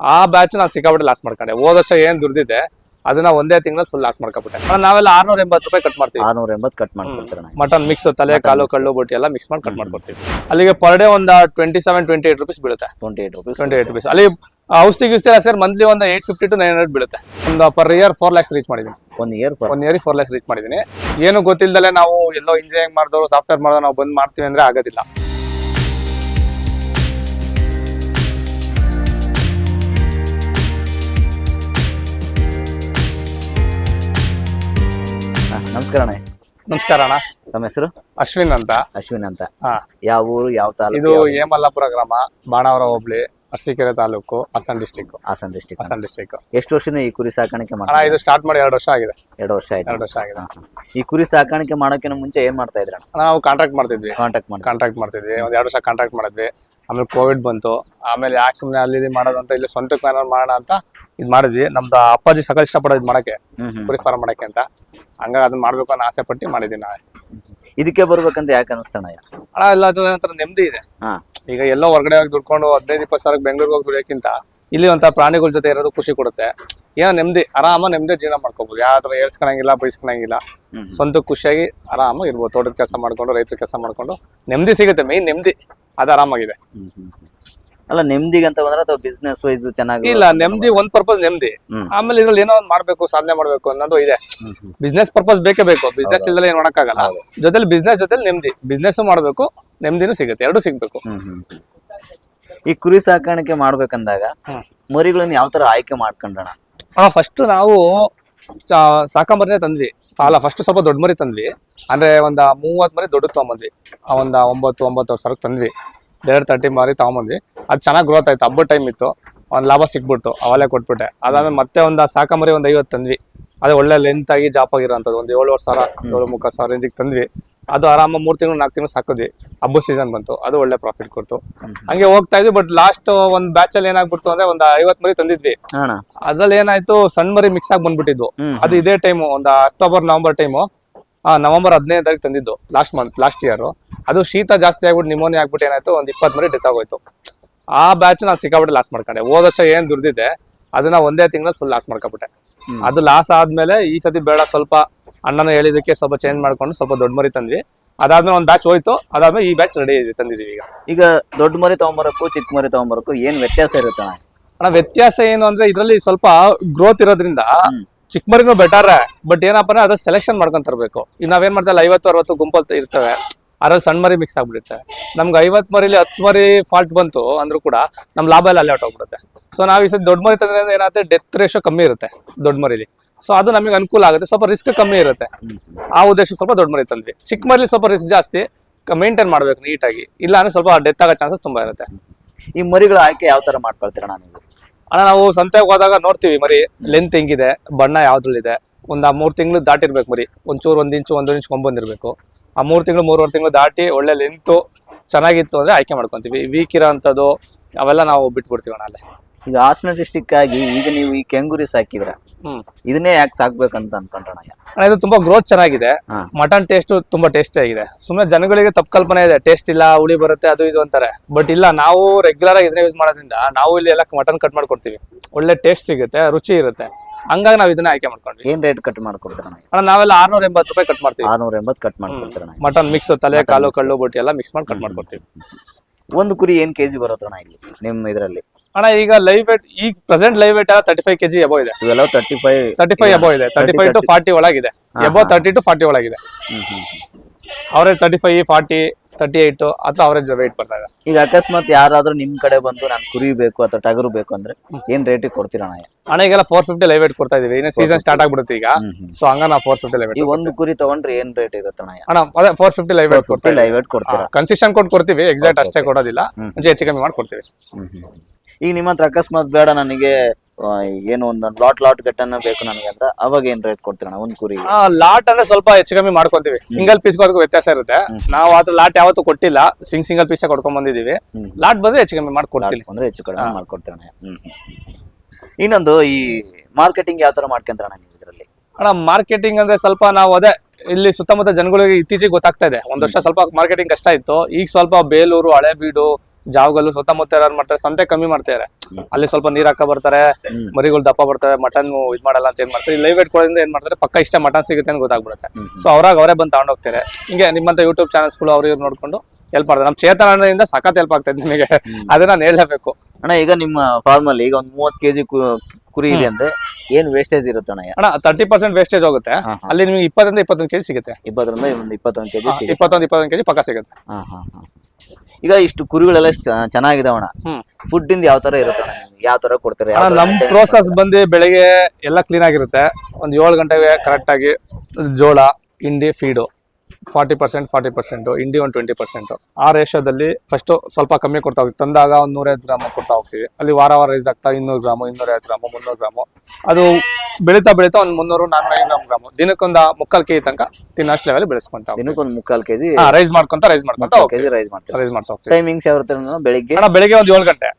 ಆ ಬ್ಯಾಚ್ ನಾನು ಸಿಕ್ಕಾಬಿಟ್ಟು ಲಾಸ್ ಮಾಡ್ಕೊಂಡೆ. ಹೋದ ವರ್ಷ ಏನ್ ದುಡ್ದಿದ್ದೆ ಅದನ್ನ ಒಂದೇ ತಿಂಗಳಲ್ಲಿ ಫುಲ್ ಲಾಸ್ ಮಾಡ್ಕೊಬಿಟ್ಟೆ ನಾವೆಲ್ಲ ಆರ್ನೂರ ಎಂಬತ್ತು ರೂಪಾಯಿ ಕಟ್ ಮಾಡ್ತೀವಿ. ಆರ್ನೂರ ಎಂಬತ್ತು ಕಟ್ ಮಾಡ್ಕೊಡ್ತೀರಣ್ಣ ಮಟನ್ ಮಿಕ್ಸ್ ತಲೆ ಕಾಲು. ಕಳ್ಳು ಬೊಟ್ಟಿ ಎಲ್ಲ ಮಿಕ್ಸ್ ಮಾಡಿ ಕಟ್ ಮಾಡ್ಕೊಡ್ತೀವಿ. ಅಲ್ಲಿಗೆ ಪರ್ ಡೇ ಒಂದು twenty seven twenty eight rupees ಬೀಳುತ್ತೆ. Twenty eight rupees twenty eight rupees ಅಲ್ಲಿ ಔಷಧಿ ಗಿಸ್ತಿ ಎಲ್ಲ ಸೇರಿ ಮಂತ್ಲಿ ಒಂದು eight fifty to nine hundred ಬೀಳುತ್ತೆ. ಒಂದು per year four lakhs reach ಮಾಡಿದ್ದೀನಿ. One year one year four lakhs reach ಮಾಡಿದ್ದೀನಿ. ಏನು ಗೊತ್ತಿಲ್ಲದಲ್ಲೇ ನಾವು ಎಲ್ಲೋ ಇಂಜಿನಿಯರಿಂಗ್ ಮಾಡಿದವರು ಸಾಫ್ಟ್ವೇರ್ ಮಾಡಿದವರು ನಾವು ಬಂದ್ ಮಾಡ್ತೀವಿ ಅಂದ್ರೆ ಆಗೋದಿಲ್ಲ. ನಮಸ್ಕಾರ ಅಣ್ಣ. ನಮಸ್ಕಾರ ಅಣ್ಣ. ತಮ್ಮ ಹೆಸರು? ಅಶ್ವಿನ್ ಅಂತ. ಅಶ್ವಿನ್ ಅಂತ. ಹಾ. ಯಾವ ಊರು ಯಾವ ತಾಲೂಕು ಇದು ಏಮಲ್ಲಾಪುರ ಗ್ರಾಮ Banavara hobli. Arsikere taluk Hassan district Hassan district Hassan district ಎಷ್ಟು ವರ್ಷದಿಂದ ಈ ಕುರಿ ಸಾಕಾಣಿಕೆ ಅಣ್ಣ ಮಾಡಿ ಇದು ಸ್ಟಾರ್ಟ್ ಮಾಡಿ ಎರಡು ವರ್ಷ ಆಗಿದೆ. ಎರಡು ವರ್ಷ ಆಯ್ತು. ಎರಡು ವರ್ಷ ಆಗಿದೆ. ಈ ಕುರಿ ಸಾಕಾಣಿಕೆ ಮಾಡೋಕ್ಕಿಂತ ಮುಂಚೆ ಏನ್ ಮಾಡ್ತಾ ಇದ್ರ ನಾವು ಕಾಂಟ್ರಾಕ್ಟ್ ಮಾಡ್ತಿದ್ವಿ. ಕಾಂಟ್ಯಾಕ್ಟ್ ಮಾಡಿ ಕಾಂಟ್ರಾಕ್ಟ್ ಮಾಡ್ತಿದ್ವಿ. ಒಂದ್ ಎರಡು ವರ್ಷ ಕಾಂಟ್ರಾಕ್ಟ್ ಮಾಡಿದ್ವಿ. ಆಮೇಲೆ ಕೋವಿಡ್ ಬಂತು. ಆಮೇಲೆ ಯಾಕೆ ಸುಮ್ಮನೆ ಅಲ್ಲಿ ಇಲ್ಲಿ ಮಾಡೋದು ಅಂತ ಇಲ್ಲಿ ಸ್ವಂತಕ್ಕೆ ಏನಾದ್ರು ಮಾಡೋಣ ಅಂತ ಇದು ಮಾಡಿದ್ವಿ. ನಮ್ದು ಅಪ್ಪಾಜಿ ಸಕಲ ಇಷ್ಟಪಡೋದು ಇದು ಮಾಡಕ್ಕೆ ಹ್ಮ್ ಹ್ಮ್. ಕುರಿ ಫಾರ್ಮ್ ಮಾಡಕ್ಕೆ ಅಂತ. ಹಂಗಾಗಿ ಅದನ್ನ ಮಾಡ್ಬೇಕು ಅನ್ನೋ ಆಸೆ ಪಟ್ಟು ಮಾಡಿದ್ದೀನಿ ನಾವೇ. ಇದಕ್ಕೆ ಬರ್ಬೇಕಂತ ಯಾಕೆ ಅನಿಸ್ತಣ್ಣ ಅಣ್ಣ ಎಲ್ಲ ಅದು ಒಂಥರ ನೆಮ್ಮದಿ ಇದೆ. ಹಾ. ಈಗ ಎಲ್ಲೋ ಹೊರಗಡೆ ಹೋಗಿ ದುಡ್ಕೊಂಡು ಹದಿನೈದು ಇಪ್ಪತ್ತು ಸಾವಿರ ಬೆಂಗಳೂರಿಗೆ ಹೋಗಿ ದುಡಿಯೋಕ್ಕಿಂತ ಇಲ್ಲಿ ಒಂಥರ ಪ್ರಾಣಿಗಳ ಜೊತೆ ಇರೋದು ಖುಷಿ ಕೊಡುತ್ತೆ. ಏನೋ ನೆಮ್ಮದಿ ಆರಾಮ ನೆಮ್ಮದಿ ಜೀವನ ಮಾಡ್ಕೋಬಹುದು ಯಾವ ಥರ ಏರ್ಸ್ಕೊಳಂಗಿಲ್ಲ ಬಯಸ್ಕೊಳಂಗಿಲ್ಲ ಸ್ವಂತ ಖುಷಿಯಾಗಿ ಆರಾಮಾಗಿ ಇರ್ಬೋದು. ತೋಟದ ಕೆಲಸ ಮಾಡ್ಕೊಂಡು ರೈತರ ಕೆಲಸ ಮಾಡ್ಕೊಂಡು ನೆಮ್ಮದಿ ಸಿಗುತ್ತೆ ಮೇನ್ ನೆಮ್ಮದಿ. ಅದು ಆರಾಮಾಗಿದೆ. ಅಲ್ಲ ನೆಮ್ಮದಿಗೆ ಅಂತ ಬಂದ್ರೆ ಅಥವಾ ಬಿಸ್ನೆಸ್ ವೈಸ್ ಚೆನ್ನಾಗಿ ಇಲ್ಲ ನೆಮ್ಮದಿ ಒಂದ್ ಪರ್ಪಸ್ ನೆಮ್ಮದಿ ಆಮೇಲೆ ಇದ್ರಲ್ಲಿ ಏನೋ ಒಂದ್ ಮಾಡ್ಬೇಕು ಸಾಧನೆ ಮಾಡ್ಬೇಕು ಅನ್ನೋದು ಇದೆ. ಬಿಸ್ನೆಸ್ ಪರ್ಪಸ್ ಬೇಕೇ ಬೇಕು. ಬಿಸ್ನೆಸ್ ಇಲ್ದಲೆ ಏನ್ ಮಾಡಕ್ಕಾಗಲ್ಲ. ಜೊತೆಲಿ ಬಿಸ್ನೆಸ್ ಜೊತೆಲಿ ನೆಮ್ಮದಿ ಬಿಸ್ನೆಸ್ ಮಾಡ್ಬೇಕು ನೆಮ್ಮದಿನೂ ಸಿಗುತ್ತೆ. ಎರಡು ಸಿಗ್ಬೇಕು. ಈ ಕುರಿ ಸಾಕಾಣಿಕೆ ಮಾಡ್ಬೇಕಂದಾಗ. ಮರಿಗಳನ್ನ ಯಾವ ತರ ಆಯ್ಕೆ ಮಾಡ್ಕೊಂಡಣ ಆ ಫಸ್ಟ್ ನಾವು ಸಾಕಂಬರಿನೇ ತಂದ್ವಿ. ಅಲ್ಲ ಫಸ್ಟ್ ಸ್ವಲ್ಪ ದೊಡ್ಡ ಮರಿ ತಂದ್ವಿ. ಅಂದ್ರೆ ಒಂದ ಮೂವತ್ ಮರಿ ದೊಡ್ಡ ತಗೊಂಬಂದ್ವಿ. ಆ ಒಂದ ಒಂಬತ್ತು ಒಂಬತ್ತು ವರ್ಷ ತಂದ್ವಿ. ದೇಡ್ ತರ್ಟಿ ಮಾರಿ ತಗೊಂಬಂದ್ವಿ. ಅದು ಚೆನ್ನಾಗಿ ಗ್ರೋತ್ ಆಯ್ತು. ಹಬ್ಬದ ಟೈಮ್ ಇತ್ತು. ಒಂದ್ ಲಾಭ ಸಿಕ್ಬಿಡ್ತು. ಅವಲೇ ಕೊಟ್ಬಿಟ್ಟೆ. ಅದಾದ್ಮೇಲೆ ಮತ್ತೆ ಒಂದ್ ಸಾಕಂಬರಿ ಒಂದ್ ಐವತ್ತು ತಂದ್ವಿ. ಅದೇ ಒಳ್ಳೆ ಲೆಂತ್ ಆಗಿ ಜಾಪ್ ಆಗಿರೋಂಥದ್ದು. ಒಂದು ಏಳುವರೆ ಸಾವಿರ ಏಳು ಮುಖ ಸಾವಿರ ರೇಂಜಿಗೆ ತಂದ್ವಿ. ಅದು ಆರಾಮ ಮೂರ್ ತಿಂಗಳು ನಾಲ್ಕು ತಿಂಗಳು ಸಾಕಿದ್ವಿ. ಹಬ್ಬ ಸೀಸನ್ ಬಂತು. ಅದು ಒಳ್ಳೆ ಪ್ರಾಫಿಟ್ ಕೊಡ್ತು. ಹಂಗೆ ಹೋಗ್ತಾ ಇದ್ವಿ ಬಟ್ ಲಾಸ್ಟ್ ಒಂದ್ ಬ್ಯಾಚ್ ಅಲ್ಲಿ ಏನಾಗ್ಬಿಡ್ತು ಅಂದ್ರೆ ಒಂದ್ ಐವತ್ ಮರಿ ತಂದಿದ್ವಿ. ಅದ್ರಲ್ಲಿ ಏನಾಯ್ತು ಸಣ್ಣ ಮರಿ ಮಿಕ್ಸ್ ಆಗಿ ಬಂದ್ಬಿಟ್ಟಿದ್ವು. ಅದು ಇದೇ ಟೈಮ್ ಒಂದು ಅಕ್ಟೋಬರ್ ನವೆಂಬರ್ ಟೈಮು ನವೆಂಬರ್ ಹದಿನೈದು ತಾರೀಕು ತಂದಿದ್ದು ಲಾಸ್ಟ್ ಮಂತ್ ಲಾಸ್ಟ್ ಇಯರ್ ಅದು ಶೀತ ಜಾಸ್ತಿ ಆಗ್ಬಿಟ್ಟು ನಿಮೋನಿಯಾ ಆಗ್ಬಿಟ್ಟು ಏನಾಯ್ತು? ಒಂದು ಇಪ್ಪತ್ ಮರಿ ಡೆತ್ ಆಗೋಯ್ತು. ಆ ಬ್ಯಾಚ್ ನಾನು ಸಿಕ್ಕಾಬಿಟ್ಟು ಲಾಸ್ ಮಾಡ್ಕೊಂಡೆ. ಹೋದ ವರ್ಷ ಏನ್ ದುಡ್ದಿದ್ದೆ ಅದನ್ನ ಒಂದೇ ತಿಂಗಳಲ್ಲಿ ಫುಲ್ ಲಾಸ್ ಮಾಡ್ಕೊಬಿಟ್ಟೆ. ಅದು ಲಾಸ್ ಆದ್ಮೇಲೆ ಈ ಸತಿ ಬೇಡ ಸ್ವಲ್ಪ ಅಣ್ಣನ ಹೇಳಿದಕ್ಕೆ ಸ್ವಲ್ಪ ಚೇಂಜ್ ಮಾಡ್ಕೊಂಡು ಸ್ವಲ್ಪ ದೊಡ್ಡ ಮರಿ ತಂದ್ವಿ. ಅದಾದ್ಮೇಲೆ ಒಂದ್ ಬ್ಯಾಚ್ ಹೋಯ್ತು. ಅದಾದ್ಮೇಲೆ ಈ ಬ್ಯಾಚ್ ರೆಡಿ ತಂದಿದೀವಿ ಈಗ. ಈಗ ದೊಡ್ಡ ಮರಿ ತಗೊಂಬರಕ್ಕೂ ಚಿಕ್ಕ ಮರಿ ತಗೊಂಬರಕ್ಕೂ ಏನ್ ವ್ಯತ್ಯಾಸ ಇರುತ್ತೆ? ಅಣ್ಣ ಅಣ್ಣ ವ್ಯತ್ಯಾಸ ಏನು ಅಂದ್ರೆ ಇದ್ರಲ್ಲಿ ಸ್ವಲ್ಪ ಗ್ರೋತ್ ಇರೋದ್ರಿಂದ. ಚಿಕ್ಕ ಮರಿಗೂ ಬೆಟರ್ ಬಟ್ ಏನಪ್ಪ ಅಂದ್ರೆ ಅದ ಸೆಲೆಕ್ಷನ್ ಮಾಡ್ಕೊಂಡ್ ಇನ್ನ ಈಗ ನಾವೇನ್ ಮಾಡ್ತಾ ಐವತ್ತು ಅರವತ್ತು ಗುಂಪಲ್ ಇರ್ತವೆ. ಅದ್ರಲ್ಲಿ ಸಣ್ಣ ಮರಿ ಮಿಕ್ಸ್ ಆಗ್ಬಿಡುತ್ತೆ. ನಮ್ಗೆ ಐವತ್ತು ಮರಿಲಿ ಹತ್ತು ಮರಿ ಫಾಲ್ಟ್ ಬಂತು ಅಂದ್ರೂ ಕೂಡ ನಮ್ಮ ಲಾಭ ಎಲ್ಲ ಅಲ್ಲೇ ಹೊಟ್ಟೋಗ್ಬಿಡುತ್ತೆ ಸೊ ನಾವು ಈ ಸತಿ ದೊಡ್ಡ ಮರಿ ತಂದ್ರೆ ಏನಾಗುತ್ತೆ? ಡೆತ್ ರೇಷೋ ಕಮ್ಮಿ ಇರುತ್ತೆ ದೊಡ್ಡ ಮರಿಲಿ. ಸೊ ಅದು ನಮಗೆ ಅನುಕೂಲ ಆಗುತ್ತೆ. ಸ್ವಲ್ಪ ರಿಸ್ಕ್ ಕಮ್ಮಿ ಇರುತ್ತೆ. ಆ ಉದ್ದೇಶ ಸ್ವಲ್ಪ ದೊಡ್ಡ ಮರಿ ತಂದ್ವಿ. ಚಿಕ್ಕ ಮರಿಲಿ ಸ್ವಲ್ಪ ರಿಸ್ಕ್ ಜಾಸ್ತಿ ಮೇಂಟೈನ್ ಮಾಡ್ಬೇಕು ನೀಟಾಗಿ. ಇಲ್ಲ ಅಂದ್ರೆ ಸ್ವಲ್ಪ ಡೆತ್ ಆಗೋ ಚಾನ್ಸಸ್ ತುಂಬಾ ಇರುತ್ತೆ. ಈ ಮರಿಗಳ ಆಯ್ಕೆ ಯಾವ ತರ ಮಾಡ್ಕೊಳ್ತೀರಣ್ಣ ನೀವು? ಅಣ್ಣ ನಾವು ಸಂತೆಗೆ ಹೋದಾಗ ನೋಡ್ತೀವಿ ಮರಿ. ಲೆಂತ್ ಹೆಂಗಿದೆ ಬಣ್ಣ ಯಾವ್ದ್ರಲ್ಲಿದೆ? ಒಂದು ಆ ಮೂರು ತಿಂಗಳು ದಾಟಿರ್ಬೇಕು ಮರಿ. ಒಂಚೂರು ಒಂದು ಇಂಚು ಒಂದು ಇಂಚು ಕೊಂಬಂದಿರ್ಬೇಕು ಆ ಮೂರ್ ತಿಂಗಳು ಮೂರುವರೆ ತಿಂಗಳು ದಾಟಿ ಒಳ್ಳೆ ಲೆಂತು ಚೆನ್ನಾಗಿತ್ತು ಅಂದ್ರೆ ಆಯ್ಕೆ ಮಾಡ್ಕೊಂತೀವಿ. ವೀಕ್ ಇರೋ ಅಂಥದ್ದು ಅವೆಲ್ಲ ನಾವು ಬಿಟ್ಬಿಡ್ತೀವಿ ಅಣ್ಣ ಅಲ್ಲೇ. ಈಗ ಹಾಸನ ಡಿಸ್ಟಿಕ್ ಆಗಿ ಈಗ ನೀವು ಈ ಕೆಂಗುರಿ ಸಾಕಿದ್ರ ಹ್ಮ್. ಇದನ್ನೇ ಯಾಕೆ ಸಾಕ್ಬೇಕಂತ ಅನ್ಕೊಂಡ್ರಣ ಅಣ್ಣ ಇದು ತುಂಬಾ ಗ್ರೋತ್ ಚೆನ್ನಾಗಿದೆ. ಹಾ. ಮಟನ್ ಟೇಸ್ಟ್ ತುಂಬಾ ಟೇಸ್ಟಿ ಆಗಿದೆ. ಸುಮ್ಮನೆ ಜನಗಳಿಗೆ ತಪ್ಪು ಕಲ್ಪನೆ ಇದೆ. ಟೇಸ್ಟ್ ಇಲ್ಲ ಹುಳಿ ಬರುತ್ತೆ ಅದು ಇದು ಅಂತಾರೆ. ಬಟ್ ಇಲ್ಲ ನಾವು ರೆಗ್ಯುಲರ್ ಆಗಿ ಇದನ್ನ ಯೂಸ್ ಮಾಡೋದ್ರಿಂದ ನಾವು ಇಲ್ಲಿ ಎಲ್ಲ ಮಟನ್ ಕಟ್ ಮಾಡ್ಕೊಡ್ತೀವಿ. ಒಳ್ಳೆ ಟೇಸ್ಟ್ ಸಿಗುತ್ತೆ ರುಚಿ ಇರುತ್ತೆ. ಹಂಗಾಗಿ ನಾವು ಇದನ್ನ ಆಯ್ಕೆ ಮಾಡ್ಕೊಂಡ್ವಿ. ಏನ್ ರೇಟ್ ಕಟ್ ಮಾಡ್ಕೊಡ್ತಾರ ಅಣ್ಣ ನಾವೆಲ್ಲ ಆರ್ನೂರ ಎಂಬತ್ತು ರೂಪಾಯಿ ಕಟ್ ಮಾಡ್ತೀವಿ. ಆರ್ನೂರ ಎಂಬತ್ತು ಕಟ್ ಮಾಡ್ಕೊಡ್ತಾರ ಮಟನ್ ಮಿಕ್ಸ್ ತಲೆ ಕಾಲು ಕಳ್ಳು ಬೊಟ್ಟಿ ಎಲ್ಲ ಮಿಕ್ಸ್ ಮಾಡಿ ಕಟ್ ಮಾಡ್ಕೊಡ್ತೀವಿ. ಒಂದು ಕುರಿ ಏನ್ ಕೆಜಿ ಬರುತ್ತಣ್ಣ ಇಲ್ಲಿ ನಿಮ್ಮ ಇದರಲ್ಲಿ? ಅಣ್ಣ ಈಗ ಲೈವ್ ವೇಟ್ ಈಗ present live weight thirty five KG above ಇದೆ. ಇವೆಲ್ಲ thirty five thirty five above ಇದೆ ತರ್ಟಿ ಫೈವ್ ಟು ಫಾರ್ಟಿ ಒಳಗಿದೆ. ಎಬೋ ತರ್ಟಿ ಟು ಫಾರ್ಟಿ ಒಳಗಿದೆ. ಅವರೇ thirty five forty thirty eight ಅಥವಾ ಅವರೇಜ್ ವೇಟ್ ಬರ್ತಾ ಇದೆ ಈಗ ಅಕಸ್ಮಾತ್ ಯಾರಾದ್ರೂ ನಿಮ್ ಕಡೆ ಬಂದು ನಾನು ಕುರಿ ಬೇಕು ಅಥವಾ ಟಗರು ಬೇಕು ಅಂದ್ರೆ ಏನ್ ರೇಟ್ ಕೊಡ್ತೀರಾ ಅಣ್ಣ? ಈಗೆಲ್ಲ ಫೋರ್ ಫಿಫ್ಟಿ ಲೈವ್ ವೇಟ್ ಕೊಡ್ತಾ ಇದೀವಿ. ಇನ್ನು ಸೀಸನ್ ಸ್ಟಾರ್ಟ್ ಆಗ್ಬಿಡುತ್ತೆ ಈಗ. ಸೊ ಹಂಗ ನಾವು ಫೋರ್ ಫಿಫ್ಟಿ ಲೈವ್ ಈ ಒಂದು ಕುರಿ ತಗೊಂಡ್ರೆ ಏನ್ ರೇಟ್ ಇರುತ್ತೆ ಅಣ್ಣ? ಅದೇ ಫೋರ್ ಫಿಫ್ಟಿ ಲೈವ್ ವೇಟ್ ಕೊಡ್ತೀವಿ ಲೈವ್ ವೇಟ್ ಕೊಡ್ತೀರಾ? ಕನ್ಸಿಸ್ಟೆಂಟ್ ಕೊಟ್ಟು ಕೊಡ್ತೀವಿ. ಎಕ್ಸಾಕ್ಟ್ ಅಷ್ಟೇ ಕೊಡೋದಿಲ್ಲ. ಮುಂಚೆ ಹೆಚ್ಚು ಕಮ್ಮಿ ಮಾಡಿ ಕೊಡ್ತೀವಿ. ಈಗ ನಿಮ್ಮ ಹತ್ರ ಅಕಸ್ಮಾತ್ ಬೇಡ ನನಗೆ ಏನು ಒಂದು ಲಾಟ್ ಲಾಟ್ ಗಟ್ಟನ್ನ ಬೇಕು ನನಗೆ ಅಂತ ಅವಾಗ ಏನ್ ರೇಟ್ ಕೊಡ್ತೀರಣ್ಣ? ಒಂದ್ ಕುರಿ ಲಾಟ್ ಅಂದ್ರೆ ಸ್ವಲ್ಪ ಹೆಚ್ಚು ಕಮ್ಮಿ ಮಾಡ್ಕೊಂತೀವಿ. ಸಿಂಗಲ್ ಪೀಸ್ ಅದಕ್ಕೂ ವ್ಯತ್ಯಾಸ ಇರುತ್ತೆ. ನಾವು ಅದ್ರ ಲಾಟ್ ಯಾವತ್ತೂ ಕೊಟ್ಟಿಲ್ಲ. ಸಿಂಗ್ ಸಿಂಗಲ್ ಪೀಸ್ ಕೊಡ್ಕೊಂಡ್ ಬಂದಿದೀವಿ ಹ್ಮ್. ಲಾಟ್ ಬಂದ್ರೆ ಹೆಚ್ಚು ಕಮ್ಮಿ ಮಾಡ್ಕೊಡ್ತೀನಿ ಅಂದ್ರೆ ಹೆಚ್ಚು ಕಡಿಮೆ ಮಾಡ್ಕೊಡ್ತೀರಣ್ಣ. ಹ್ಮ್ ಹ್ಮ್. ಇನ್ನೊಂದು ಈ ಮಾರ್ಕೆಟಿಂಗ್ ಯಾವ ತರ ಮಾಡ್ಕೊಂತಾರಣ್ಣ ನೀವು ಇದರಲ್ಲಿ? ಅಣ್ಣ ಮಾರ್ಕೆಟಿಂಗ್ ಅಂದ್ರೆ ಸ್ವಲ್ಪ ನಾವು ಅದೇ ಇಲ್ಲಿ ಸುತ್ತಮುತ್ತ ಜನಗಳಿಗೆ ಇತ್ತೀಚೆಗೆ ಗೊತ್ತಾಗ್ತಾ ಇದೆ. ಒಂದ್ ವರ್ಷ ಸ್ವಲ್ಪ ಮಾರ್ಕೆಟಿಂಗ್ ಕಷ್ಟ ಇತ್ತು. ಈಗ ಸ್ವಲ್ಪ ಬೇಲೂರು ಹಳೇಬೀಡು ಜಾವಗಲ್ಲು ಸುತ್ತಮುತ್ತ ಯಾರು ಮಾಡ್ತಾರೆ ಸಂತೆ ಕಮ್ಮಿ ಮಾಡ್ತಾರೆ ಅಲ್ಲಿ ಸ್ವಲ್ಪ ನೀರ್ ಹಾಕ ಬರ್ತಾರೆ. ಮರಿಗಳು ದಪ್ಪ ಬರ್ತಾರೆ ಮಟನ್ ಇದ್ ಮಾಡಲ್ಲ ಅಂತ ಏನ್ ಮಾಡ್ತಾರೆ. ಲೈವ್ ವೇಟ್ ಕೊಡೋದ್ರಿಂದ ಏನ್ ಮಾಡ್ತಾರೆ ಪಕ್ಕ ಇಷ್ಟ ಮಟನ್ ಸಿಗುತ್ತೆ ಅಂತ ಗೊತ್ತಾಗ್ಬಿಡುತ್ತೆ. ಸೊ ಅವ್ರಾಗ ಅವರೇ ಬಂದು ತಗೊಂಡ್ ಹೋಗ್ತಾರೆ. ಹಿಂಗೆ ನಿಮ್ಮಂತ ಯೂಟ್ಯೂಬ್ ಚಾನಲ್ಸ್ಗಳು ಅವ್ರು ಇವ್ರು ನೋಡ್ಕೊಂಡು ಹೆಲ್ಪ್ ಮಾಡ್ತಾರೆ. ನಮ್ಮ ಚೇತನ ಅಣ್ಣನಿಂದ ಸಖತ್ ಹೆಲ್ಪ್ ಆಗ್ತದೆ ನಿಮಗೆ. ಅದನ್ನ ನಾನು ಹೇಳಬೇಕು ಅಣ್ಣ ಈಗ ನಿಮ್ಮ ಫಾರ್ಮ್ ಅಲ್ಲಿ ಈಗ ಒಂದ್ ಮೂವತ್ ಕೆಜಿ ಕುರಿ ಇದೆ ಅಂದ್ರೆ ಏನ್ ವೇಸ್ಟೇಜ್ ಇರುತ್ತೆ ಅಣ್ಣ? ತರ್ಟಿ ಪರ್ಸೆಂಟ್ ವೇಸ್ಟೇಜ್ ಹೋಗುತ್ತೆ. ಅಲ್ಲಿ ನಿಮಗೆ ಇಪ್ಪತ್ತರಿಂದ ಇಪ್ಪತ್ತೊಂದು ಕೆಜಿ ಸಿಗುತ್ತೆ. ಇಪ್ಪತ್ತರಿಂದ ಇಪ್ಪತ್ತೊಂದು ಕೆಜಿ ಇಪ್ಪತ್ತೊಂದು ಇಪ್ಪತ್ತೊಂದು ಕೆಜಿ ಪಕ್ಕ ಸಿಗುತ್ತೆ. ಹಾ ಹಾ ಹಾ. ಈಗ ಇಷ್ಟು ಕುರಿಗಳೆಲ್ಲ ಚೆನ್ನಾಗಿದಾವಣ ಫುಡ್ ಇಂದ ಯಾವ ತರ ಇರುತ್ತೆ ಯಾವ ತರ ಕೊಡ್ತಾರೆ? ನಮ್ ಪ್ರೋಸೆಸ್ ಬಂದು ಬೆಳಿಗ್ಗೆ ಎಲ್ಲ ಕ್ಲೀನ್ ಆಗಿರುತ್ತೆ. ಒಂದ್ ಏಳು ಗಂಟೆಗೆ ಕರೆಕ್ಟ್ ಆಗಿ ಜೋಳ ಹಿಂಡಿ feed forty percent forty percent ಇಂಡಿ ಒಂದು ಟ್ವೆಂಟಿ ಪರ್ಸೆಂಟ್. ಆ ರೇಷದಲ್ಲಿ ಫಸ್ಟ್ ಸ್ವಲ್ಪ ಕಮ್ಮಿ ಕೊಡ್ತಾ ಹೋಗ್ತೀವಿ. ತಂದಾಗ ಒಂದು ನೂರೈದು ಗ್ರಾಮ್ ಕೊಡ್ತಾ ಹೋಗ್ತೀವಿ. ಅಲ್ಲಿ ವಾರ ವಾರ ರೈಸ್ ಆಗ್ತಾ ಇನ್ನೂರು ಗ್ರಾಮು ಇನ್ನೂರೈವತ್ತು ಗ್ರಾಮು ಮುನ್ನೂರು ಗ್ರಾಮು. ಅದು ಬೆಳೀತಾ ಬೆಳೀತಾ ಒಂದು ಮುನ್ನೂರು ನಾನ್ನೂರು ಗ್ರಾಮ್ ಗ್ರಾಮು. ದಿನಕ್ಕೊಂದು ಮುಕ್ಕಾಲ್ ಕೆಜಿ ತನಕ ತಿನ್ನಷ್ಟು ಲೆವೆಲ್ ಬೆಳೆಸ್ಕೊಂತ ದಿನಕ್ಕೊಂದು ಮುಕ್ಕಾಲ್ ಕೆಜಿ ರೈಸ್ ಮಾಡ್ಕೊಂತ ರೈಸ್ ಮಾಡ್ಕೊಂತ ಕೆಜಿ ರೈಸ್ ಮಾಡ್ತೀವಿ. ರೈಸ್ ಮಾಡ್ತಾ ಹೋಗ್ತೀವಿ. ಟೈಮಿಂಗ್ಸ್ ಯಾವ ಬೆಳಿಗ್ಗೆ? ಬೆಳಿಗ್ಗೆ ಒಂದು ಏಳು ಗಂಟೆ.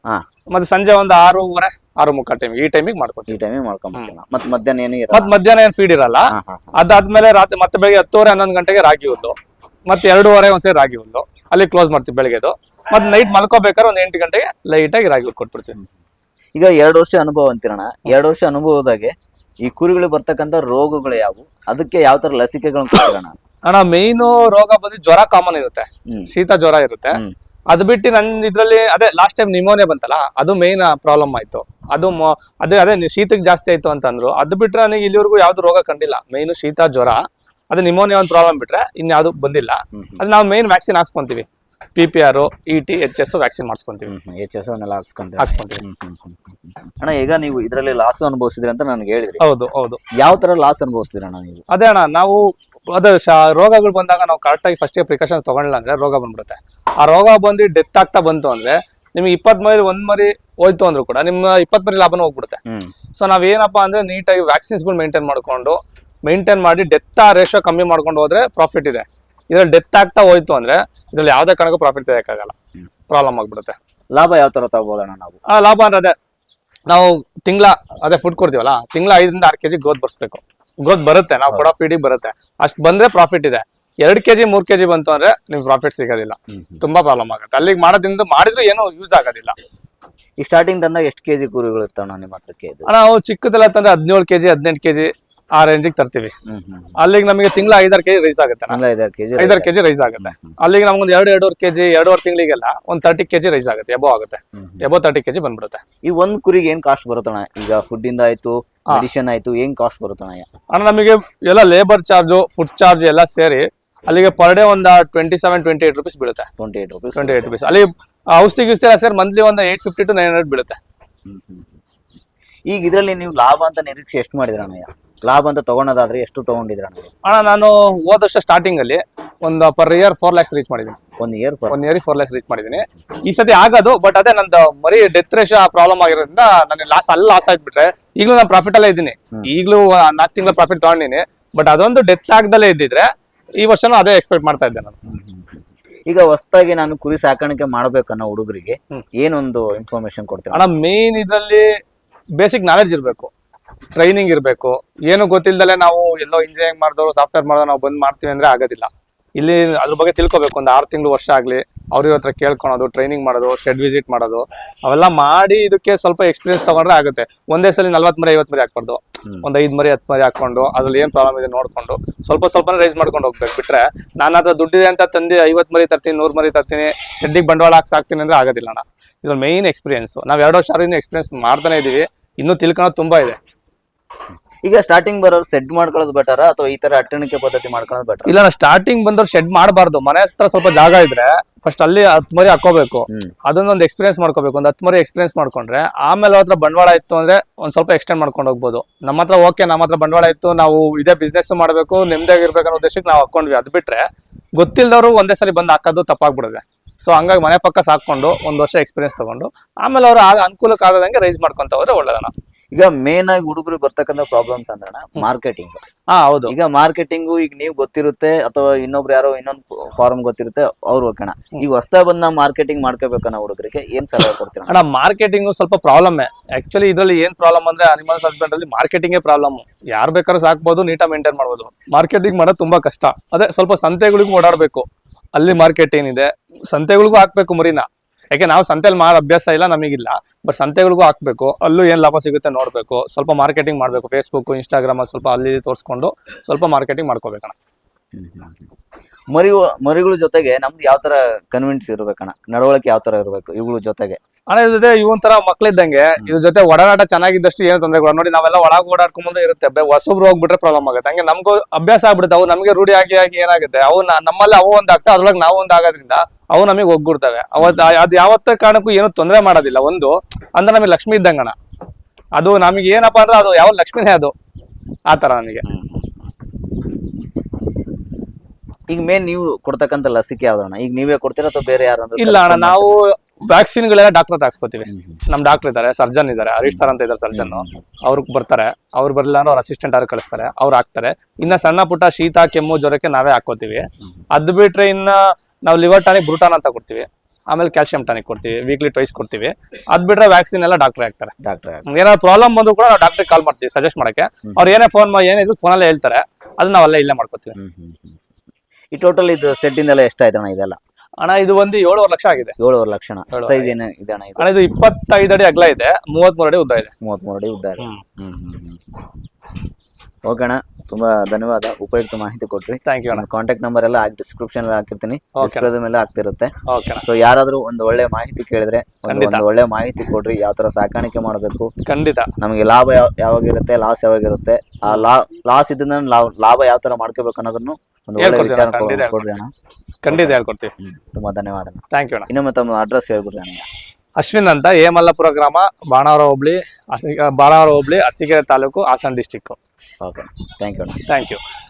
ಮತ್ತೆ ಸಂಜೆ ಒಂದು ಆರೂವರೆ. ಆರು ಮುಕ್ಕಾಲ್ ಟೈಮ್ ಈ ಟೈಮಿಗೆ ಮಾಡ್ಕೊತೀವಿ ಈ ಟೈಮಿಗೆ ಮಾಡ್ಕೊಂಡ್ಬಿಡ್ತೀನ. ಮತ್ತೆ ಮಧ್ಯಾಹ್ನ ಏನು ಇರಲ್ಲ? ಮತ್ ಮಧ್ಯಾಹ್ನ ಏನ್ ಫೀಡ್ ಇರಲ್ಲ. ಹಾ ಹಾ ಅದಾದ್ಮೇಲೆ ರಾತ್ರಿ ಮತ್ತೆ ಬೆಳಿಗ್ಗೆ ಹತ್ತುವರೆ ಹನ್ನೊಂದು ಗಂಟೆಗೆ ರಾಗಿ ಹುಲ್ಲು. ಮತ್ತೆ ಎರಡೂವರೆ ಒಂದ್ಸರಿ ರಾಗಿ ಹುಲ್ಲು. ಅಲ್ಲಿ ಕ್ಲೋಸ್ ಮಾಡ್ತೀವಿ ಬೆಳಗ್ಗೆದು. ಮತ್ತೆ ನೈಟ್ ಮಲ್ಕೋಬೇಕಾದ್ರೆ ಒಂದು ಎಂಟು ಗಂಟೆಗೆ ಲೈಟ್ ಆಗಿ ರಾಗಿ ಹುಲ್ಲು ಕೊಟ್ಬಿಡ್ತೀವಿ. ಈಗ ಎರಡು ವರ್ಷ ಅನುಭವ ಅಂತಿರೋಣ ಎರಡು ವರ್ಷ ಅನುಭವದಾಗೆ ಈ ಕುರಿಗಳು ಬರ್ತಕ್ಕಂಥ ರೋಗಗಳು ಯಾವುವು? ಅದಕ್ಕೆ ಯಾವ ತರ ಲಸಿಕೆಗಳನ್ನ ಕೊಡ್ತೀರಣ್ಣ? ಅಣ್ಣ ಮೇಯ್ನು ರೋಗ ಬಂದು ಜ್ವರ ಕಾಮನ್ ಇರುತ್ತೆ. ಹ್ಮ್. ಶೀತ ಜ್ವರ ಇರುತ್ತೆ. ಹ್ಮ್. ಅದು ಬಿಟ್ಟು ನನ್ನ ಇದ್ರಲ್ಲಿ ಅದೇ ಲಾಸ್ಟ್ ಟೈಮ್ ನಿಮೋನಿಯಾ ಬಂತಲ್ಲ ಅದು ಮೇನ್ ಪ್ರಾಬ್ಲಮ್ ಆಯ್ತು. ಅದು ಅದೇ ಅದೇ ಶೀತಕ್ಕೆ ಜಾಸ್ತಿ ಆಯ್ತು ಅಂತಂದ್ರು ಅದು ಬಿಟ್ರೆ ನನಗೆ ಇಲ್ಲಿವರೆಗೂ ಯಾವ್ದು ರೋಗ ಕಂಡಿಲ್ಲ. ಮೇಯ್ನು ಶೀತ ಜ್ವರ ಅದು ನಿಮೋನಿಯಾ ಒಂದು ಪ್ರಾಬ್ಲಮ್ ಬಿಟ್ರೆ ಇನ್ಯಾವುದು ಬಂದಿಲ್ಲ. ಅದು ನಾವು main vaccine ಹಾಕ್ಸ್ಕೊಂತೀವಿ. P P R E T H S vaccine ಮಾಡಿಸ್ಕೊಂತೀವಿ. H S ಅವನ್ನೆಲ್ಲ ಹಾಕ್ಸ್ಕೊಂತೀವಿ. ಅಣ್ಣ ಈಗ ನೀವು ಇದರಲ್ಲಿ ಲಾಸ್ ಅನುಭವಿಸಿದ್ರಿ ಅಂತ ನನಗೆ ಹೇಳಿದ್ರಿ. ಹೌದು ಹೌದು. ಯಾವ ತರ ಲಾಸ್ ಅನುಭವಿಸ್ತೀರಣ್ಣ ನೀವು? ಅದೇ ಅಣ್ಣ ನಾವು ಅದೇ ಶಾ- ರೋಗಗಳು ಬಂದಾಗ ನಾವು ಕರೆಕ್ಟಾಗಿ ಫಸ್ಟ್ ಪ್ರಿಕಾಷನ್ಸ್ ತಗೊಳ್ಳಿಲ್ಲ ಅಂದ್ರೆ ರೋಗ ಬಂದ್ಬಿಡುತ್ತೆ. ಆ ರೋಗ ಬಂದು ಡೆತ್ ಆಗ್ತಾ ಬಂತು ಅಂದ್ರೆ ನಿಮ್ಗೆ ಇಪ್ಪತ್ ಮರಿ ಒಂದ್ ಮರಿ ಹೋಯ್ತು ಅಂದ್ರು ಕೂಡ ನಿಮ್ಮ ಇಪ್ಪತ್ ಮರಿ ಲಾಭನೂ ಹೋಗ್ಬಿಡುತ್ತೆ. ಸೊ ನಾವೇನಪ್ಪ ಅಂದ್ರೆ ನೀಟಾಗಿ ವ್ಯಾಕ್ಸಿನ್ಸ್ಗಳು ಮೇಂಟೈನ್ ಮಾಡ್ಕೊಂಡು ಮೇಂಟೈನ್ ಮಾಡಿ ಡೆತ್ ಆ ರೇಷೋ ಕಮ್ಮಿ ಮಾಡ್ಕೊಂಡು ಹೋದ್ರೆ ಪ್ರಾಫಿಟ್ ಇದೆ. ಇದ್ರಲ್ಲಿ ಡೆತ್ ಆಗ್ತಾ ಹೋಯ್ತು ಅಂದ್ರೆ ಇದ್ರಲ್ಲಿ ಯಾವ್ದೇ ಕಾರಣಕ್ಕೂ ಪ್ರಾಫಿಟ್ ತೆಗಿಯಕ್ಕಾಗಲ್ಲ. ಪ್ರಾಬ್ಲಮ್ ಆಗ್ಬಿಡುತ್ತೆ. ಲಾಭ ಯಾವ ತರ ತಗೋಬೋದಣ್ಣ ನಾವು? ಆ ಲಾಭ ಅಂದ್ರೆ ಅದೇ ನಾವು ತಿಂಗಳ ಅದೇ ಫುಡ್ ಕೊಡ್ತೀವಲ್ಲ ತಿಂಗಳ ಐದರಿಂದ ಆರು ಕೆಜಿ ಗೋದ್ ಬರ್ಸ್ಬೇಕು. ಗೋದ್ ಬರುತ್ತೆ ನಾವು ಕೊಡೋ ಫೀಡಿಗೆ ಬರುತ್ತೆ. ಅಷ್ಟು ಬಂದ್ರೆ ಪ್ರಾಫಿಟ್ ಇದೆ. ಎರಡ್ ಕೆಜಿ ಮೂರ್ ಕೆಜಿ ಬಂತು ಅಂದ್ರೆ ನಿಮ್ಗೆ ಪ್ರಾಫಿಟ್ ಸಿಗೋದಿಲ್ಲ. ತುಂಬಾ ಪ್ರಾಬ್ಲಮ್ ಆಗುತ್ತೆ. ಅಲ್ಲಿಗೆ ಮಾಡೋದ್ರಿಂದ ಮಾಡಿದ್ರು ಏನು ಯೂಸ್ ಆಗೋದಿಲ್ಲ. ಈ ಸ್ಟಾರ್ಟಿಂಗ್ ತಂದಾಗ ಎಷ್ಟು ಕೆಜಿ ಕುರಿಗಳು ಇರ್ತಾವ ನಿಮ್ಮ ಹತ್ರಕ್ಕೆ ಕೆಜಿ ನಾವು ಚಿಕ್ಕದೆಲ್ಲ ತಂದ್ರೆ ಹದಿನೇಳು ಕೆಜಿ ಹದಿನೆಂಟು ಕೆಜಿ. ಆ ರೇಂಜಿಗೆ ತರ್ತೀವಿ. ಅಲ್ಲಿಗೆ ನಮಗೆ ತಿಂಗಳ ಐದಾರು ಕೆಜಿ ರೈಸ್ ಆಗುತ್ತೆ ಐದಾರು ಕೆಜಿ ರೈಸ್ ಆಗುತ್ತೆ. ಅಲ್ಲಿಗೆ ನಮ್ಗೊಂದು ಎರಡು ಎರಡೂವರೆ ಕೆಜಿ ಎರಡೂವರೆ ತಿಂಗಳಿಗೆಲ್ಲ ಒಂದು ತರ್ಟಿ ಕೆಜಿ ರೈಸ್ ಆಗುತ್ತೆ ಎಬೋ ಆಗುತ್ತೆ. ಎಬೋ ತರ್ಟಿ ಕೆಜಿ ಬಂದ್ಬಿಡುತ್ತೆ. ಈ ಒಂದ್ ಕುರಿಗೆ ಏನ್ ಕಾಸ್ಟ್ ಬರುತ್ತಣ್ಣ ಈಗ ಫುಡ್ ಇಂದ ಆಯ್ತು ಮೆಡಿಷನ್ ಆಯ್ತು ಏನ್ ಕಾಸ್ಟ್ ಬರುತ್ತಣ್ಣ ಅಣ್ಣ ನಮಗೆ ಎಲ್ಲ ಲೇಬರ್ ಚಾರ್ಜು ಫುಡ್ ಚಾರ್ಜ್ ಎಲ್ಲ ಸೇರಿ ಅಲ್ಲಿಗೆ ಪರ್ ಡೇ ಒಂದು twenty seven twenty eight rupees ಬೀಳುತ್ತೆ. Twenty eight rupees twenty eight rupees ಅಲ್ಲಿ ಔಷಧಿ ಗಿಸ್ತಿ ಎಲ್ಲ ಸೇರಿ ಮಂತ್ಲಿ ಒಂದು eight fifty to nine hundred ಬೀಳುತ್ತೆ. ಈಗ ಇದರಲ್ಲಿ ನೀವು ಲಾಭ ಅಂತ ನಿರೀಕ್ಷೆ ಎಷ್ಟು ಮಾಡಿದ್ರಣ್ಣ ಲಾಭ ಅಂತ ತಗೊಳೋದಾದ್ರೆ ಎಷ್ಟು ತಗೊಂಡಿದ್ರ ಅಣ್ಣ ನಾನು ಹೋದ ವರ್ಷ ಸ್ಟಾರ್ಟಿಂಗ್ ಅಲ್ಲಿ ಒಂದು per year four lakhs reach ಮಾಡಿದ್ದೀನಿ. ಒಂದ್ year one year four lakhs reach ಮಾಡಿದೀನಿ ಈ ಸತಿ ಆಗೋದು ಬಟ್ ಅದೇ ನಂದು ಮರಿ ಡೆತ್ ರೇಷಾ ಪ್ರಾಬ್ಲಮ್ ಆಗಿರೋದ್ರಿಂದ ನನಗೆ ಲಾಸ್ ಅಲ್ಲಿ ಲಾಸ್ ಆಗ್ಬಿಟ್ರೆ ಈಗಲೂ ನಾನು ಪ್ರಾಫಿಟ್ ಅಲ್ಲೇ ಇದ್ದೀನಿ. ಈಗಲೂ ನಾಲ್ಕು ತಿಂಗಳ ಪ್ರಾಫಿಟ್ ತಗೊಂಡಿನಿ ಬಟ್ ಅದೊಂದು ಡೆತ್ ಆಗ್ದಲೇ ಇದ್ದಿದ್ರೆ ಈ ವರ್ಷನೂ ಅದೇ ಎಕ್ಸ್ಪೆಕ್ಟ್ ಮಾಡ್ತಾ ಇದ್ದೆ ನಾನು. ಈಗ ಹೊಸದಾಗಿ ನಾನು ಕುರಿ ಸಾಕಾಣಿಕೆ ಮಾಡ್ಬೇಕನ್ನೋ ಹುಡುಗರಿಗೆ ಏನೊಂದು ಇನ್ಫಾರ್ಮೇಶನ್ ಕೊಡ್ತೀನಿ ಅಣ್ಣ ಮೇನ್ ಇದರಲ್ಲಿ ಬೇಸಿಕ್ ನಾಲೆಡ್ಜ್ ಇರಬೇಕು. ಟ್ರೈನಿಂಗ್ ಇರಬೇಕು. ಏನು ಗೊತ್ತಿಲ್ದಲೆ ನಾವು ಎಲ್ಲೋ ಇಂಜಿನಿಯರಿಂಗ್ ಮಾಡಿದವರು ಸಾಫ್ಟ್ವೇರ್ ಮಾಡಿದವರು ನಾವು ಬಂದು ಮಾಡ್ತೀವಿ ಅಂದ್ರೆ ಆಗೋದಿಲ್ಲ. ಇಲ್ಲಿ ಅದ್ರ ಬಗ್ಗೆ ತಿಳ್ಕೊಬೇಕು. ಒಂದು ಆರು ತಿಂಗಳು ವರ್ಷ ಆಗಲಿ ಅವ್ರ ಹತ್ರ ಕೇಳ್ಕೊಳೋದು ಟ್ರೈನಿಂಗ್ ಮಾಡೋದು ಶೆಡ್ ವಿಸಿಟ್ ಮಾಡೋದು ಅವೆಲ್ಲ ಮಾಡಿ ಇದಕ್ಕೆ ಸ್ವಲ್ಪ ಎಕ್ಸ್ಪೀರಿಯನ್ಸ್ ತಗೊಂಡ್ರೆ ಆಗುತ್ತೆ. ಒಂದೇ ಸಲ ನಲ್ವತ್ತು ಮರಿ ಐವತ್ತು ಮರಿ ಹಾಕ್ಬಾರ್ದು. ಒಂದು ಐದು ಮರಿ ಹತ್ತು ಮರಿ ಹಾಕೊಂಡು ಅದ್ರಲ್ಲಿ ಏನು ಪ್ರಾಬ್ಲಮ್ ಇದೆ ನೋಡ್ಕೊಂಡು ಸ್ವಲ್ಪ ಸ್ವಲ್ಪನೇ ರೈಸ್ ಮಾಡ್ಕೊಂಡು ಹೋಗ್ಬೇಕು. ಬಿಟ್ರೆ ನಾನು ಹತ್ರ ದುಡ್ಡಿದೆ ಅಂತ ತಂದು ಐವತ್ತು ಮರಿ ತರ್ತೀನಿ ನೂರು ಮರಿ ತರ್ತೀನಿ ಶೆಡ್ಡಿಗೆ ಬಂಡವಾಳ ಹಾಕಿ ಸಾಕ್ತೀನಿ ಅಂದ್ರೆ ಆಗೋದಿಲ್ಲ ಅಣ್ಣ. ಇದ್ರ ಮೇಯ್ನ್ ಎಕ್ಸ್ಪೀರಿಯನ್ಸ್ ನಾವು ಎರಡು ವರ್ಷ ಎಕ್ಸ್ಪೀರಿಯನ್ಸ್ ಮಾಡ್ತಾನೆ ಇದೀವಿ. ಇನ್ನೂ ತಿಳ್ಕೊಳೋದು ತುಂಬಾ ಇದೆ. ಈಗ ಸ್ಟಾರ್ಟಿಂಗ್ ಬರೋರು ಶೆಡ್ ಮಾಡ್ಕೊಳ್ಳೋದು ಬೆಟರ ಅಥವಾ ಈ ತರ ಅಟ್ಟಣಿಕೆ ಪದ್ಧತಿ ಮಾಡ್ಕೊಳ್ಳೋದು ಬೆಟರ್ ಇಲ್ಲ ಸ್ಟಾರ್ಟಿಂಗ್ ಬಂದವ್ರು ಶೆಡ್ ಮಾಡಬಾರ್ದು. ಮನೆ ಹತ್ರ ಸ್ವಲ್ಪ ಜಾಗ ಇದ್ರೆ ಫಸ್ಟ್ ಅಲ್ಲಿ ಹತ್ತು ಮರಿ ಹಾಕೋಬೇಕು ಅದನ್ನೊಂದು ಎಕ್ಸ್ಪೀರಿಯನ್ಸ್ ಮಾಡ್ಕೋಬೇಕು. ಒಂದು ಹತ್ತು ಮರಿ ಎಕ್ಸ್ಪೀರಿಯನ್ಸ್ ಮಾಡ್ಕೊಂಡ್ರೆ ಆಮೇಲೆ ಹತ್ರ ಬಂಡವಾಳ ಇತ್ತು ಅಂದ್ರೆ ಒಂದ್ ಸ್ವಲ್ಪ ಎಕ್ಸ್ಟೆಂಡ್ ಮಾಡ್ಕೊಂಡು ಹೋಗ್ಬೋದು. ನಮ್ಮ ಹತ್ರ ಓಕೆ ನಮ್ಮ ಹತ್ರ ಬಂಡವಾಳ ಇತ್ತು ನಾವು ಇದೇ ಬಿಸ್ನೆಸ್ ಮಾಡಬೇಕು ನೆಮ್ಮದಿಯಾಗಿರ್ಬೇಕು ಅನ್ನೋ ಉದ್ದೇಶಕ್ಕೆ ನಾವು ಹಾಕೊಂಡ್ವಿ ಅದ್ ಬಿಟ್ರೆ ಗೊತ್ತಿಲ್ಲದವರು ಒಂದೇ ಸಲ ಬಂದು ಹಾಕೋದು ತಪ್ಪಾಗ್ಬಿಡುತ್ತೆ. ಸೊ ಹಂಗಾಗಿ ಮನೆ ಪಕ್ಕ ಸಾಕೊಂಡು ಒಂದ್ ವರ್ಷ ಎಕ್ಸ್ಪೀರಿಯನ್ಸ್ ತಗೊಂಡು ಆಮೇಲೆ ಅವರು ಅನುಕೂಲಕ್ಕೆ ಆಗದಂಗೆ ರೈಸ್ ಮಾಡ್ಕೊಂತ ಹೋದ್ರೆ ಒಳ್ಳೇದಣ್ಣ ಈಗ ಮೇನ್ ಆಗಿ ಹುಡುಗರು ಬರ್ತಕ್ಕಂಥ ಪ್ರಾಬ್ಲಮ್ಸ್ ಅಂದ್ರೆ ಮಾರ್ಕೆಟಿಂಗ್ ಹಾ ಹೌದು. ಈಗ ಮಾರ್ಕೆಟಿಂಗು ಈಗ ನೀವು ಗೊತ್ತಿರುತ್ತೆ ಅಥವಾ ಇನ್ನೊಬ್ರು ಯಾರೋ ಇನ್ನೊಂದು ಫಾರ್ಮ್ ಗೊತ್ತಿರುತ್ತೆ ಅವ್ರು ಹೋಗೋಣ ಈಗ ಹೊಸ್ತಾ ಬಂದ ಮಾರ್ಕೆಟಿಂಗ್ ಮಾಡ್ಕೋಬೇಕನ್ನ ಹುಡುಗರಿಗೆ ಏನ್ ಸಲಹೆ ಕೊಡ್ತೀರ? ಅಣ್ಣ ಮಾರ್ಕೆಟಿಂಗ್ ಸ್ವಲ್ಪ ಪ್ರಾಬ್ಲಮ್ ಆಕ್ಚುಲಿ ಇದರಲ್ಲಿ ಏನ್ ಪ್ರಾಬ್ಲಮ್ ಅಂದ್ರೆ ಅನಿಮಲ್ಸ್ ಹಸ್ಬೆಂಡ್ ಅಲ್ಲಿ ಮಾರ್ಕೆಟಿಂಗೇ ಪ್ರಾಬ್ಲಮ್ ಯಾರು ಬೇಕಾದ್ರೂ ಸಾಕ್ಬೋದು ನೀಟಾಗಿ ಮೇಂಟೈನ್ ಮಾಡ್ಬೋದು. ಮಾರ್ಕೆಟಿಂಗ್ ಮಾಡೋದು ತುಂಬಾ ಕಷ್ಟ. ಅದೇ ಸ್ವಲ್ಪ ಸಂತೆಗಳಿಗೂ ಓಡಾಡಬೇಕು. ಅಲ್ಲಿ ಮಾರ್ಕೆಟ್ ಏನಿದೆ ಸಂತೆಗಳಿಗೂ ಹಾಕ್ಬೇಕು ಮರಿನ. ಯಾಕೆ ನಾವು ಸಂತೆಯಲ್ಲಿ ಮಾಡೋ ಅಭ್ಯಾಸ ಇಲ್ಲ, ನಮಗಿಲ್ಲ. ಬಟ್ ಸಂತೆಗಳಿಗೂ ಹಾಕ್ಬೇಕು. ಅಲ್ಲೂ ಏನು ಲಾಭ ಸಿಗುತ್ತೆ ನೋಡಬೇಕು. ಸ್ವಲ್ಪ ಮಾರ್ಕೆಟಿಂಗ್ ಮಾಡಬೇಕು. ಫೇಸ್ಬುಕ್ ಇನ್ಸ್ಟಾಗ್ರಾಮಲ್ಲಿ ಸ್ವಲ್ಪ ಅಲ್ಲಿ ತೋರಿಸ್ಕೊಂಡು ಸ್ವಲ್ಪ ಮಾರ್ಕೆಟಿಂಗ್ ಮಾಡ್ಕೋಬೇಕಣ್ಣ. ಮರಿ ಮರಿಗಳ ಜೊತೆಗೆ ನಮ್ದು ಯಾವ ತರ ಕನ್ವಿನ್ಸ್ ಇರ್ಬೇಕಣ್ಣ ನಡವಳಿಕೆ ಯಾವ ತರ ಇರ್ಬೇಕು ಇವುಗಳ ಜೊತೆಗೆ? ಅಣ್ಣ ಇದ್ರ ಜೊತೆ ಇವನ್ ತರ ಮಕ್ಳಿದ್ದಂಗೆ ಇದ್ರ ಜೊತೆ ಒಡನಾಟ ಚೆನ್ನಾಗಿದ್ದಷ್ಟು ಏನು ತೊಂದರೆ ನೋಡಿ ನಾವೆಲ್ಲ ಒಳಗೆ ಓಡಾಡ್ಕೊಂಬಂದು ಇರುತ್ತೆ. ಬೆ- ಹೊಸಬ್ರು ಹೋಗ್ಬಿಟ್ರೆ ಪ್ರಾಬ್ಲಮ್ ಆಗುತ್ತೆ. ಹಂಗೆ ನಮಗೂ ಅಭ್ಯಾಸ ಆಗ್ಬಿಡುತ್ತೆ. ಅವು ನಮಗೆ ರೂಢಿ ಆಗಿ ಆಗಿ ಏನಾಗುತ್ತೆ? ಅವು ನಮ್ಮಲ್ಲಿ ಅವು ಒಂದ್ ಆಗ್ತಾ ಅದ್ರೊಳಗೆ ನಾವು ಒಂದ್ ಆಗೋದ್ರಿಂದ ಅವು ನಮಗೆ ಹೋಗ್ಬಿಡ್ತವೆ. ಅವತ್ ಅದ್ ಯಾವತ್ತ ಕಾರಣಕ್ಕೂ ಏನು ತೊಂದರೆ ಮಾಡೋದಿಲ್ಲ. ಒಂದು ಅಂದ್ರೆ ನಮಗೆ ಲಕ್ಷ್ಮಿ ಇದ್ದಂಗಣ ಅದು ನಮಗೆ ಏನಪ್ಪಾ ಅಂದ್ರೆ ಅದು ಯಾವ ಲಕ್ಷ್ಮಿನೇ ಅದು. ಆ ತರ ನಮಗೆ. ಈಗ ಮೇನ್ ನೀವು ಕೊಡ್ತಕ್ಕಂತ ಲಸಿಕೆ ಯಾವ್ದಣ್ಣ ಈಗ ನೀವೇ ಕೊಡ್ತೀರಾ ಅಥವಾ ಬೇರೆ ಯಾರು ಇಲ್ಲ ಅಣ್ಣ ನಾವು ವ್ಯಾಕ್ಸಿನ್ಗಳೆಲ್ಲ ಡಾಕ್ಟರ್ ಹಾಕ್ಸ್ಕೊತೀವಿ. ನಮ್ ಡಾಕ್ಟರ್ ಇದ್ದಾರೆ ಸರ್ಜನ್ ಇದ್ದಾರೆ ಹರೀಶ್ ಸರ್ ಅಂತ ಇದ್ದಾರೆ ಸರ್ಜನ್ ಅವ್ರಿಗೆ ಬರ್ತಾರೆ ಅವ್ರು ಬರಲಿಲ್ಲ ಅಂದ್ರೆ ಅವ್ರ ಅಸಿಸ್ಟೆಂಟ್ ಅವ್ರು ಕಳಿಸ್ತಾರೆ ಅವ್ರು ಹಾಕ್ತಾರೆ. ಇನ್ನ ಸಣ್ಣ ಪುಟ್ಟ ಶೀತ ಕೆಮ್ಮು ಜ್ವರಕ್ಕೆ ನಾವೇ ಹಾಕೋತೀವಿ ಅದ್ ಬಿಟ್ರೆ ಇನ್ನ ನಾವು ಲಿವರ್ ಟಾನಿಕ್ ಬ್ರೂಟಾನ್ ಅಂತ ಕೊಡ್ತೀವಿ. ಆಮೇಲೆ ಕ್ಯಾಲ್ಸಿಯಂ ಟಾನಿಕ್ ಕೊಡ್ತೀವಿ ವೀಕ್ಲಿ ಟ್ವೈಸ್ ಕೊಡ್ತೀವಿ. ಅದ್ ಬಿಟ್ರೆ ವ್ಯಾಕ್ಸಿನ್ ಎಲ್ಲ ಡಾಕ್ಟರ್ ಹಾಕ್ತಾರೆ. ಡಾಕ್ಟರ್ ಏನಾದ್ರು ಪ್ರಾಬ್ಲಮ್ ಬಂದ್ರು ಕೂಡ ನಾವು ಡಾಕ್ಟರ್ ಕಾಲ್ ಮಾಡ್ತೀವಿ ಸಜೆಸ್ಟ್ ಮಾಡಕ್ಕೆ. ಅವ್ರು ಏನೇ ಫೋನ್ ಏನಿದ್ರು ಫೋನಲ್ಲೇ ಹೇಳ್ತಾರೆ. ಅದನ್ನ ನಾವೆಲ್ಲ ಇಲ್ಲೇ ಮಾಡ್ಕೋತೀವಿ. ಈ ಟೋಟಲ್ ಇದು ಸೆಟ್ ಇಂದೆಲ್ಲ ಎಷ್ಟಾಯ್ತಣ್ಣ ಇದೆಲ್ಲ? ಅಣ್ಣ ಇದು ಒಂದು ಏಳುವರೆ ಲಕ್ಷ ಆಗಿದೆ. ಏಳುವರೆ ಲಕ್ಷ ಸೈಜ್ ಏನ ಇದೆ ಅಣ್ಣ ಇದು? ಅಣ್ಣ ಇದು ಇಪ್ಪತ್ತೈದು ಅಡಿ ಅಗಲ ಇದೆ ಮೂವತ್ಮೂರು ಅಡಿ ಉದ್ದ ಇದೆ. ಮೂವತ್ಮೂರು ಅಡಿ ಉದ್ದ ಇದೆ. ಹ್ಮ್ ಹ್ಮ್ ಹ್ಮ್. ಓಕೆ ಅಣ್ಣ ತುಂಬಾ ಧನ್ಯವಾದ. ಉಪಯುಕ್ತ ಮಾಹಿತಿ ಕೊಟ್ರಿ. ಥ್ಯಾಂಕ್ ಯು ಅಣ್ಣ. ಕಾಂಟ್ಯಾಕ್ಟ್ ನಂಬರ್ ಎಲ್ಲ ಡಿಸ್ಕ್ರಿಪ್ಷನ್ ಅಲ್ಲಿ ಹಾಕಿರ್ತೀನಿ. ಮೇಲೆ ಆಗ್ತಿರುತ್ತೆ ಓಕೆ ಸೊ ಯಾರಾದ್ರೂ ಒಂದು ಒಳ್ಳೆ ಮಾಹಿತಿ ಕೇಳಿದ್ರೆ ಒಂದು. ಒಳ್ಳೆ ಮಾಹಿತಿ ಕೊಡ್ರಿ. ಯಾವ ತರ ಸಾಕಾಣಿಕೆ ಮಾಡಬೇಕು? ಖಂಡಿತ. ನಮಗೆ ಲಾಭ ಯಾವ ಯಾವಾಗಿರುತ್ತೆ ಲಾಸ್ ಯಾವಾಗಿರುತ್ತೆ ಆ ಲಾಸ್ ಇದ್ದಿಂದ ಲಾಭ ಯಾವ ತರ ಮಾಡ್ಕೋಬೇಕು ಅನ್ನೋದನ್ನು ಒಂದು ಒಳ್ಳೆ ವಿಚಾರ ಕೊಡ್ರಿ ಅಣ್ಣ. ಖಂಡಿತ ಹೇಳ್ಕೊಡ್ತೀವಿ. ತುಂಬಾ ಧನ್ಯವಾದ. ಥ್ಯಾಂಕ್ ಯು ಅಣ್ಣ. ಇನ್ನೊಮ್ಮೆ ತಮ್ಮ ಅಡ್ರೆಸ್ ಹೇಳ್ಬಿಡ್ರಿ ಅಣ್ಣ. ಅಶ್ವಿನ್ ಅಂತ ಹೇಮಲ್ಲಪುರ ಮಲ್ಲಪುರ ಗ್ರಾಮ ಬಾಣಾವರ ಹೋಬಳಿ ಬಾಣಾವರ ಹೋಬಳಿ Arsikere taluk Hassan district okay thank you ಅಣ್ಣ ಥ್ಯಾಂಕ್ ಯು